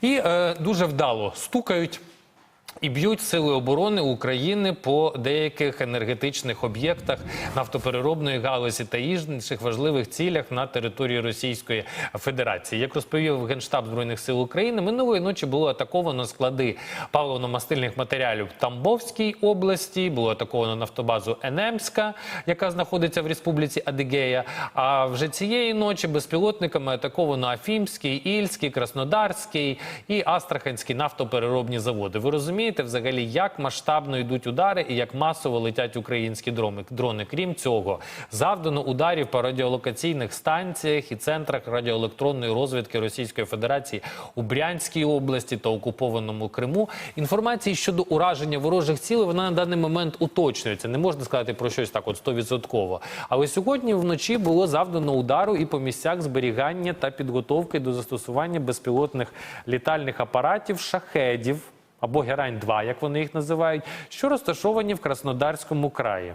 І е, дуже вдало стукають. І б'ють сили оборони України по деяких енергетичних об'єктах нафтопереробної галузі та інших важливих цілях на території Російської Федерації. Як розповів Генштаб збройних сил України, минулої ночі було атаковано склади паливно-мастильних матеріалів в Тамбовській області. Було атаковано нафтобазу Енемська, яка знаходиться в Республіці Адигея. А вже цієї ночі безпілотниками атаковано Афімський, Ільський, Краснодарський і Астраханський нафтопереробні заводи. Ви розумієте взагалі, як масштабно йдуть удари і як масово летять українські дрони. дрони. Крім цього, завдано ударів по радіолокаційних станціях і центрах радіоелектронної розвідки Російської Федерації у Брянській області та окупованому Криму. Інформації щодо ураження ворожих цілей вона на даний момент уточнюється. Не можна сказати про щось так, от стовідсотково. Але сьогодні вночі було завдано удару і по місцях зберігання та підготовки до застосування безпілотних літальних апаратів шахедів або Герань 2 як вони їх називають, що розташовані в Краснодарському краї.